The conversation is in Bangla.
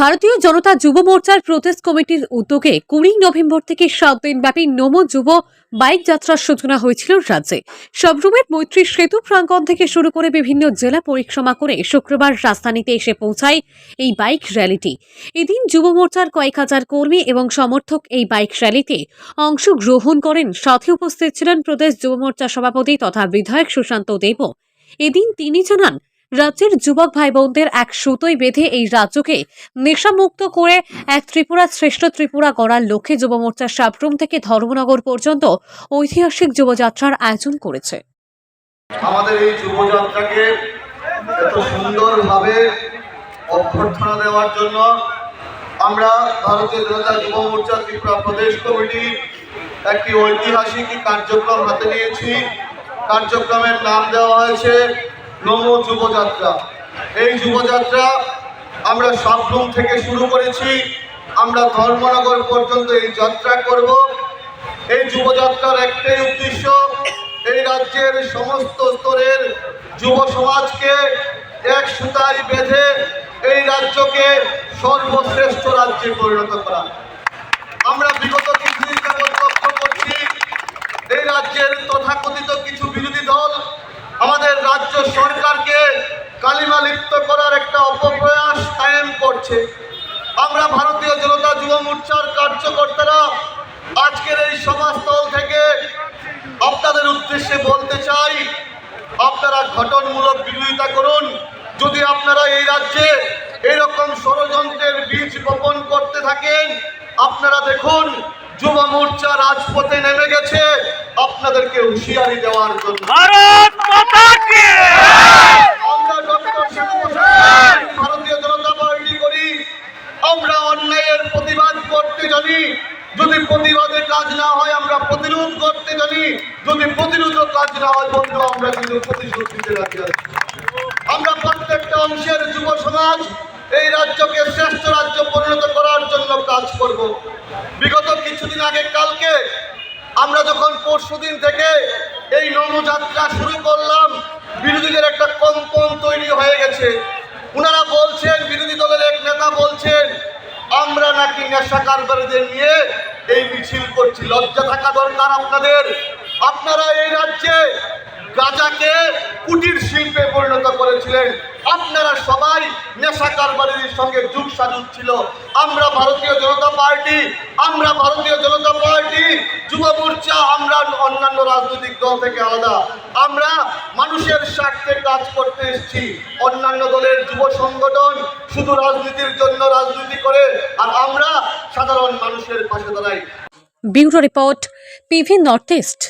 ভারতীয় জনতা যুব মোর্চার প্রদেশ কমিটির উদ্যোগে কুড়ি নভেম্বর থেকে সাত দিনব্যাপী নমো যুব বাইক যাত্রার সূচনা হয়েছিল রাজ্যে। সবরুমের মৈত্রী সেতু প্রাঙ্গণ থেকে শুরু করে বিভিন্ন জেলা পরিক্রমা করে শুক্রবার রাজধানীতে এসে পৌঁছায় এই বাইক র্যালিটি। এদিন যুব মোর্চার কয়েক হাজার কর্মী এবং সমর্থক এই বাইক র্যালিতে অংশগ্রহণ করেন। সাথে উপস্থিত ছিলেন প্রদেশ যুব মোর্চা সভাপতি তথা বিধায়ক সুশান্ত দেব। এদিন তিনি জানান রাজ্যের যুবক ভাই বোনদের এক সুতোই বেঁধে এই রাজ্যকে নেশামুক্ত করে এক ত্রিপুরা শ্রেষ্ঠ ত্রিপুরা গড়ার লক্ষ্যে যুব মোর্চার সাবরুম থেকে ধর্মনগর পর্যন্ত ঐতিহাসিক যুবযাত্রার আয়োজন করেছে। আমাদের এই যুবযাত্রাকে এত সুন্দরভাবে অভ্যর্থনা দেওয়ার জন্য আমরা ভারতীয় জনতা যুব মোর্চা ত্রিপুরা প্রদেশ কমিটি একটি ঐতিহাসিক কার্যক্রম হাতে নিয়েছি। কার্যক্রমের নাম দেওয়া হয়েছে নমো যুবযাত্রা। এই যুবযাত্রা আমরা সাবরুম থেকে শুরু করেছি। আমরা ধর্মনগর পর্যন্ত এই যাত্রা করব। এই যুবযাত্রার একটাই উদ্দেশ্য, এই রাজ্যের সমস্ত স্তরের যুব সমাজকে এক সুতায় বেঁধে এই রাজ্যকে সর্বশ্রেষ্ঠ রাজ্যে পরিণত করা। আমরা বিগত কিছুদিন যাবৎ লক্ষ্য করছি, এই রাজ্যের তথাকথিত কিছু বিরোধী দল আমাদের রাজ্য সরকারকে কালিমা লিপ্ত করার একটা অপপ্রয়াস কায়েম করছে। আমরা ভারতীয় জনতা যুব মোর্চার কার্যকর্তারা আজকের এই সভাস্থল থেকে আপনাদের উদ্দেশ্যে বলতে চাই, আপনারা ঘটনমূলক বিরোধিতা করুন। যদি আপনারা এই রাজ্যে এরকম ষড়যন্ত্রের বীজ বপন করতে থাকেন, আপনারা দেখুন, যুব মোর্চা রাজপথে নেমে গেছে। আপনাদেরকে হুঁশিয়ারি দেওয়ার জন্য ভারত মাতা কি আমরা ডক্টর শ্যামাপ্রসাদ ভারতীয় জনতা পার্টি করি আমরা অন্যায়ের প্রতিবাদ করতে জানি, যদি প্রতিবাদে কাজ না হয়, আমরা প্রতিরোধ করতে জানি, যদি প্রতিরোধ কাজ না হয়, বন্ধু, আমরা কিন্তু প্রতিশোধ দিতে আমরা প্রত্যেকটা অংশের যুব সমাজ এই রাজ্যকে শ্রেষ্ঠ রাজ্য পরিণত করার জন্য কাজ করব। বিগত কিছুদিন আগে, কালকে, আমরা যখন পরশুদিন থেকে এই নমযাত্রা শুরু করলাম, বিরোধীদের একটা কম্পন তৈরি হয়ে গেছে। ওনারা বলছেন, বিরোধী দলের এক নেতা বলছেন আমরা নাকি নেশা কারবারিদের নিয়ে এই মিছিল করছি। লজ্জা থাকা দরকার আপনাদের। আপনারা এই রাজ্যে গাজাকে কুটির শিল্পে পরিণত করেছিলেন। আপনারা সবাই নেশা কারবারের সঙ্গে যুগ সাজুক ছিল। আমরা ভারতীয় জনতা পার্টি, আমরা ভারতীয় জনতা পার্টি যুব মোর্চা, আমরা অন্যান্য রাজনৈতিক দল থেকে আলাদা। আমরা মানুষের স্বার্থে কাজ করতে এসেছি। অন্যান্য দলের যুব সংগঠন শুধু রাজনীতির জন্য রাজনীতি করে, আর আমরা সাধারণ মানুষের পাশে দাঁড়াই। Bureau report PV north east.